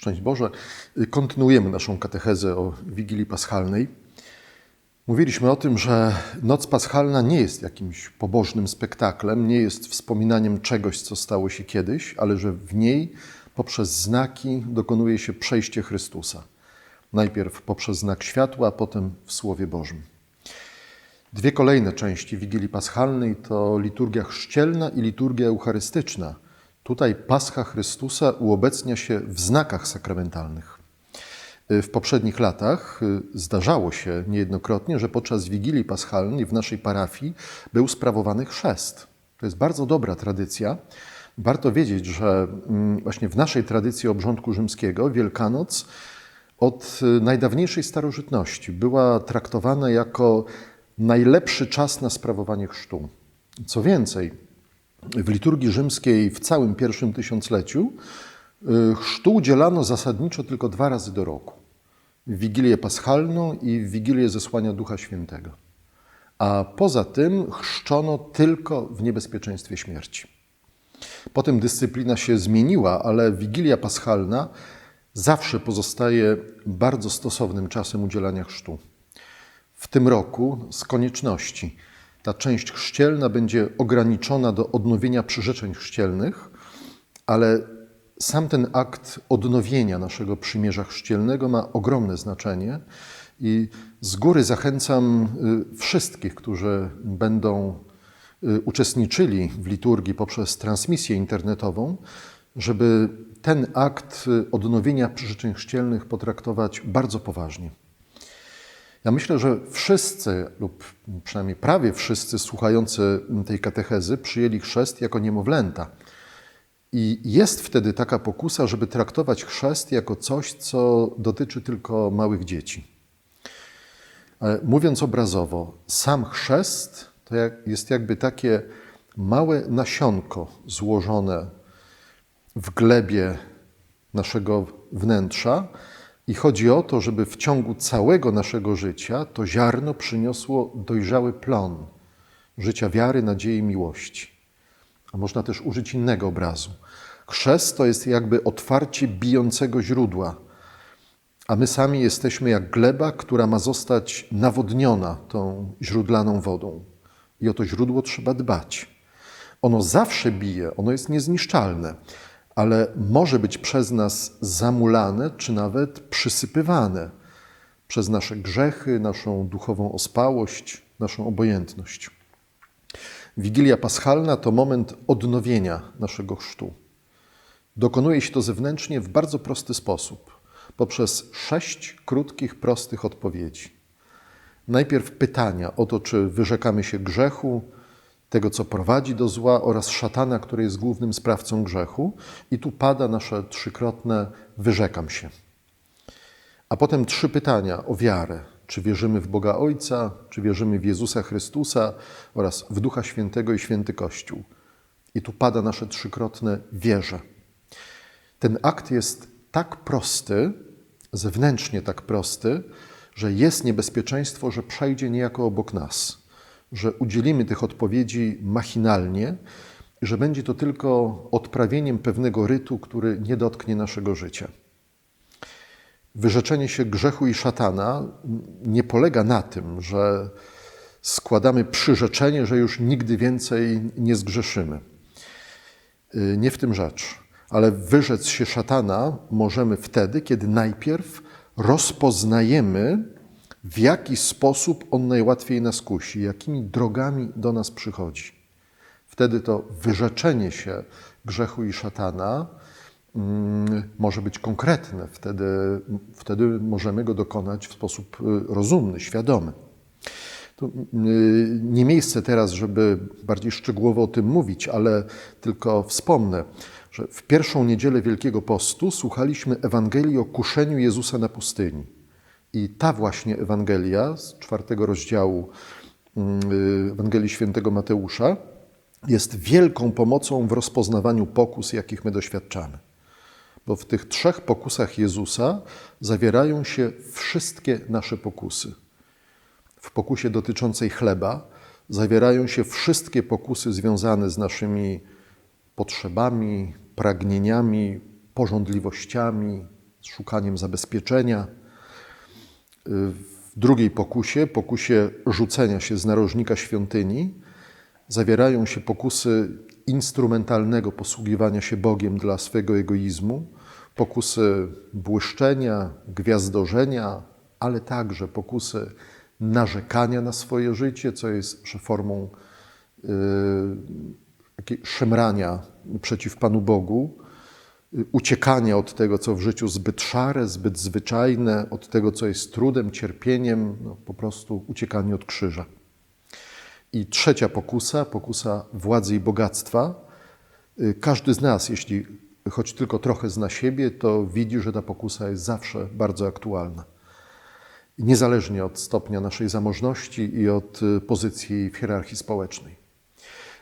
Szczęść Boże. Kontynuujemy naszą katechezę o Wigilii Paschalnej. Mówiliśmy o tym, że Noc Paschalna nie jest jakimś pobożnym spektaklem, nie jest wspominaniem czegoś, co stało się kiedyś, ale że w niej poprzez znaki dokonuje się przejście Chrystusa. Najpierw poprzez znak światła, a potem w Słowie Bożym. Dwie kolejne części Wigilii Paschalnej to liturgia chrzcielna i liturgia eucharystyczna. Tutaj Pascha Chrystusa uobecnia się w znakach sakramentalnych. W poprzednich latach zdarzało się niejednokrotnie, że podczas Wigilii Paschalnej w naszej parafii był sprawowany chrzest. To jest bardzo dobra tradycja. Warto wiedzieć, że właśnie w naszej tradycji obrządku rzymskiego Wielkanoc od najdawniejszej starożytności była traktowana jako najlepszy czas na sprawowanie chrztu. Co więcej, w liturgii rzymskiej w całym pierwszym tysiącleciu chrztu udzielano zasadniczo tylko dwa razy do roku. W Wigilię Paschalną i w Wigilię Zesłania Ducha Świętego. A poza tym chrzczono tylko w niebezpieczeństwie śmierci. Potem dyscyplina się zmieniła, ale Wigilia Paschalna zawsze pozostaje bardzo stosownym czasem udzielania chrztu. W tym roku z konieczności ta część chrzcielna będzie ograniczona do odnowienia przyrzeczeń chrzcielnych, ale sam ten akt odnowienia naszego przymierza chrzcielnego ma ogromne znaczenie i z góry zachęcam wszystkich, którzy będą uczestniczyli w liturgii poprzez transmisję internetową, żeby ten akt odnowienia przyrzeczeń chrzcielnych potraktować bardzo poważnie. Ja myślę, że wszyscy, lub przynajmniej prawie wszyscy słuchający tej katechezy przyjęli chrzest jako niemowlęta. I jest wtedy taka pokusa, żeby traktować chrzest jako coś, co dotyczy tylko małych dzieci. Mówiąc obrazowo, sam chrzest to jest jakby takie małe nasionko złożone w glebie naszego wnętrza, i chodzi o to, żeby w ciągu całego naszego życia to ziarno przyniosło dojrzały plon życia wiary, nadziei miłości. A można też użyć innego obrazu. Chrzest to jest jakby otwarcie bijącego źródła, a my sami jesteśmy jak gleba, która ma zostać nawodniona tą źródlaną wodą. I o to źródło trzeba dbać. Ono zawsze bije, ono jest niezniszczalne, ale może być przez nas zamulane czy nawet przysypywane przez nasze grzechy, naszą duchową ospałość, naszą obojętność. Wigilia Paschalna to moment odnowienia naszego chrztu. Dokonuje się to zewnętrznie w bardzo prosty sposób, poprzez sześć krótkich, prostych odpowiedzi. Najpierw pytania o to, czy wyrzekamy się grzechu, tego, co prowadzi do zła, oraz szatana, który jest głównym sprawcą grzechu. I tu pada nasze trzykrotne wyrzekam się. A potem trzy pytania o wiarę. Czy wierzymy w Boga Ojca, czy wierzymy w Jezusa Chrystusa oraz w Ducha Świętego i Święty Kościół. I tu pada nasze trzykrotne wierzę. Ten akt jest tak prosty, zewnętrznie tak prosty, że jest niebezpieczeństwo, że przejdzie niejako obok nas że udzielimy tych odpowiedzi machinalnie, że będzie to tylko odprawieniem pewnego rytu, który nie dotknie naszego życia. Wyrzeczenie się grzechu i szatana nie polega na tym, że składamy przyrzeczenie, że już nigdy więcej nie zgrzeszymy. Nie w tym rzecz. Ale wyrzec się szatana możemy wtedy, kiedy najpierw rozpoznajemy, w jaki sposób on najłatwiej nas kusi, jakimi drogami do nas przychodzi. Wtedy to wyrzeczenie się grzechu i szatana mm, może być konkretne, wtedy, wtedy możemy go dokonać w sposób y, rozumny, świadomy. To y, nie miejsce teraz, żeby bardziej szczegółowo o tym mówić, ale tylko wspomnę, że w pierwszą niedzielę Wielkiego Postu słuchaliśmy Ewangelii o kuszeniu Jezusa na pustyni. I ta właśnie Ewangelia z czwartego rozdziału mm, Ewangelii Świętego Mateusza jest wielką pomocą w rozpoznawaniu pokus, jakich my doświadczamy. Bo w tych trzech pokusach Jezusa zawierają się wszystkie nasze pokusy. W pokusie dotyczącej chleba zawierają się wszystkie pokusy związane z naszymi potrzebami, pragnieniami, porządliwościami, szukaniem zabezpieczenia. W drugiej pokusie, pokusie rzucenia się z narożnika świątyni, zawierają się pokusy instrumentalnego posługiwania się Bogiem dla swego egoizmu, pokusy błyszczenia, gwiazdorzenia, ale także pokusy narzekania na swoje życie, co jest formą yy, szemrania przeciw Panu Bogu, uciekania od tego, co w życiu zbyt szare, zbyt zwyczajne, od tego, co jest trudem, cierpieniem, no, po prostu uciekanie od krzyża. I trzecia pokusa, pokusa władzy i bogactwa. Yy, każdy z nas, jeśli choć tylko trochę zna siebie, to widzi, że ta pokusa jest zawsze bardzo aktualna. Niezależnie od stopnia naszej zamożności i od y, pozycji w hierarchii społecznej.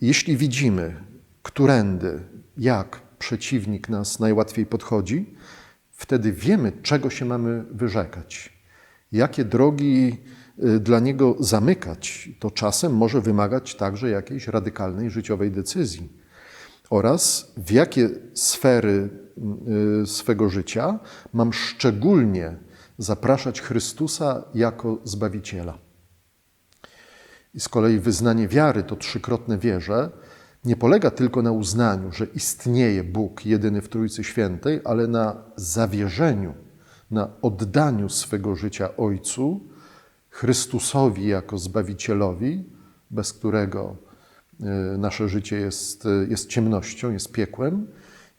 Jeśli widzimy, którędy, jak przeciwnik nas najłatwiej podchodzi, wtedy wiemy, czego się mamy wyrzekać, jakie drogi y, dla niego zamykać. To czasem może wymagać także jakiejś radykalnej życiowej decyzji oraz w jakie sfery y, swego życia mam szczególnie zapraszać Chrystusa jako Zbawiciela. I z kolei wyznanie wiary, to trzykrotne wierze, nie polega tylko na uznaniu, że istnieje Bóg jedyny w Trójcy Świętej, ale na zawierzeniu, na oddaniu swego życia Ojcu, Chrystusowi jako Zbawicielowi, bez którego Y, nasze życie jest, y, jest ciemnością, jest piekłem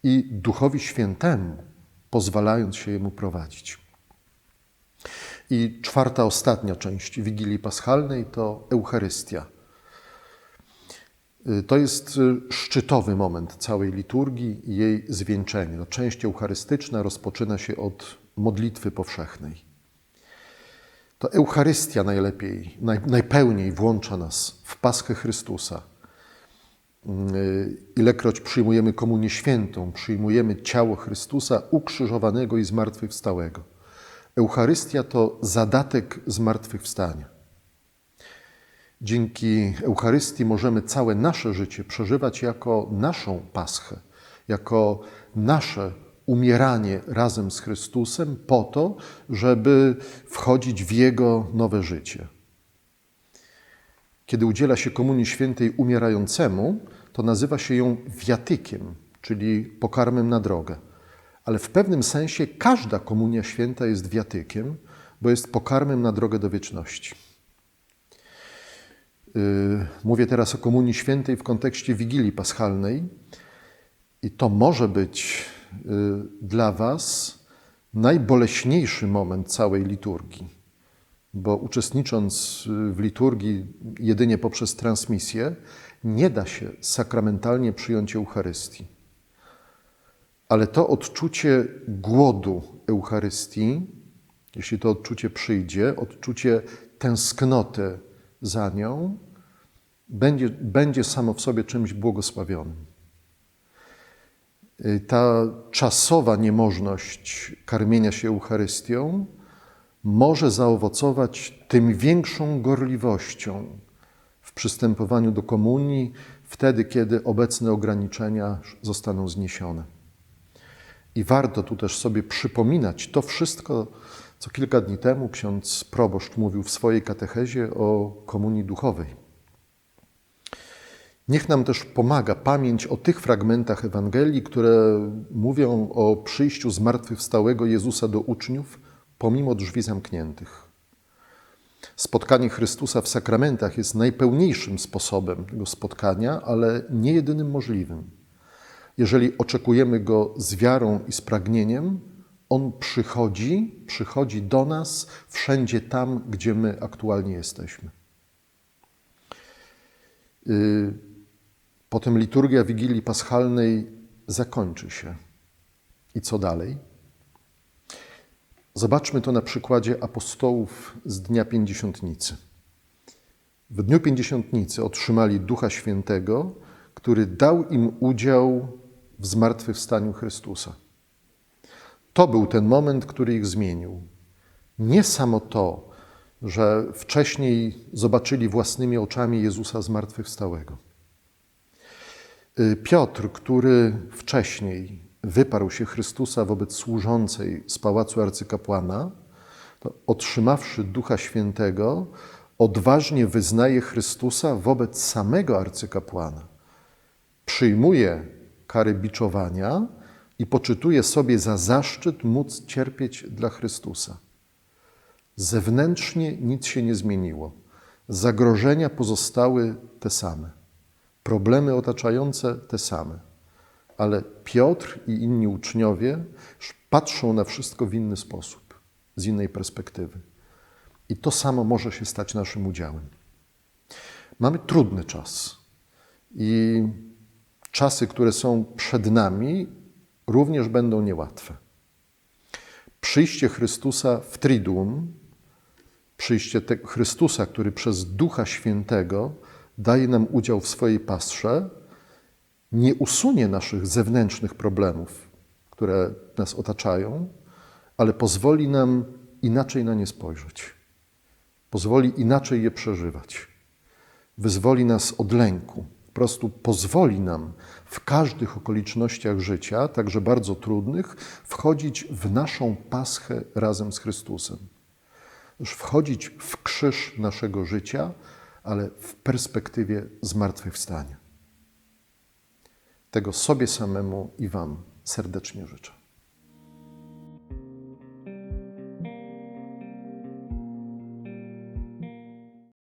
i Duchowi Świętemu, pozwalając się Jemu prowadzić. I czwarta, ostatnia część Wigilii Paschalnej to Eucharystia. Y, to jest szczytowy moment całej liturgii i jej zwieńczenie. No, część eucharystyczna rozpoczyna się od modlitwy powszechnej. To Eucharystia najlepiej, naj, najpełniej włącza nas w Paschę Chrystusa Y, ilekroć przyjmujemy Komunię Świętą, przyjmujemy ciało Chrystusa ukrzyżowanego i zmartwychwstałego. Eucharystia to zadatek zmartwychwstania. Dzięki Eucharystii możemy całe nasze życie przeżywać jako naszą Paschę, jako nasze umieranie razem z Chrystusem po to, żeby wchodzić w Jego nowe życie. Kiedy udziela się Komunii Świętej umierającemu, to nazywa się ją wiatykiem, czyli pokarmem na drogę. Ale w pewnym sensie każda Komunia Święta jest wiatykiem, bo jest pokarmem na drogę do wieczności. Yy, mówię teraz o Komunii Świętej w kontekście Wigilii Paschalnej i to może być yy, dla Was najboleśniejszy moment całej liturgii bo uczestnicząc w liturgii jedynie poprzez transmisję, nie da się sakramentalnie przyjąć Eucharystii. Ale to odczucie głodu Eucharystii, jeśli to odczucie przyjdzie, odczucie tęsknoty za nią, będzie, będzie samo w sobie czymś błogosławionym. Ta czasowa niemożność karmienia się Eucharystią może zaowocować tym większą gorliwością w przystępowaniu do komunii, wtedy, kiedy obecne ograniczenia zostaną zniesione. I warto tu też sobie przypominać to wszystko, co kilka dni temu ksiądz proboszcz mówił w swojej katechezie o komunii duchowej. Niech nam też pomaga pamięć o tych fragmentach Ewangelii, które mówią o przyjściu zmartwychwstałego Jezusa do uczniów pomimo drzwi zamkniętych. Spotkanie Chrystusa w sakramentach jest najpełniejszym sposobem tego spotkania, ale nie jedynym możliwym. Jeżeli oczekujemy go z wiarą i z pragnieniem, on przychodzi, przychodzi do nas wszędzie tam, gdzie my aktualnie jesteśmy. Y, potem liturgia Wigilii Paschalnej zakończy się. I co dalej? Zobaczmy to na przykładzie apostołów z Dnia Pięćdziesiątnicy. W Dniu Pięćdziesiątnicy otrzymali Ducha Świętego, który dał im udział w zmartwychwstaniu Chrystusa. To był ten moment, który ich zmienił. Nie samo to, że wcześniej zobaczyli własnymi oczami Jezusa zmartwychwstałego. Y, Piotr, który wcześniej wyparł się Chrystusa wobec służącej z pałacu arcykapłana, to otrzymawszy Ducha Świętego, odważnie wyznaje Chrystusa wobec samego arcykapłana. Przyjmuje kary biczowania i poczytuje sobie za zaszczyt móc cierpieć dla Chrystusa. Zewnętrznie nic się nie zmieniło. Zagrożenia pozostały te same. Problemy otaczające te same. Ale Piotr i inni uczniowie patrzą na wszystko w inny sposób, z innej perspektywy. I to samo może się stać naszym udziałem. Mamy trudny czas i czasy, które są przed nami, również będą niełatwe. Przyjście Chrystusa w Triduum, przyjście Chrystusa, który przez Ducha Świętego daje nam udział w swojej pasrze, nie usunie naszych zewnętrznych problemów, które nas otaczają, ale pozwoli nam inaczej na nie spojrzeć. Pozwoli inaczej je przeżywać. Wyzwoli nas od lęku. Prostu pozwoli nam w każdych okolicznościach życia, także bardzo trudnych, wchodzić w naszą paschę razem z Chrystusem. Już wchodzić w krzyż naszego życia, ale w perspektywie zmartwychwstania. Tego sobie samemu i Wam serdecznie życzę.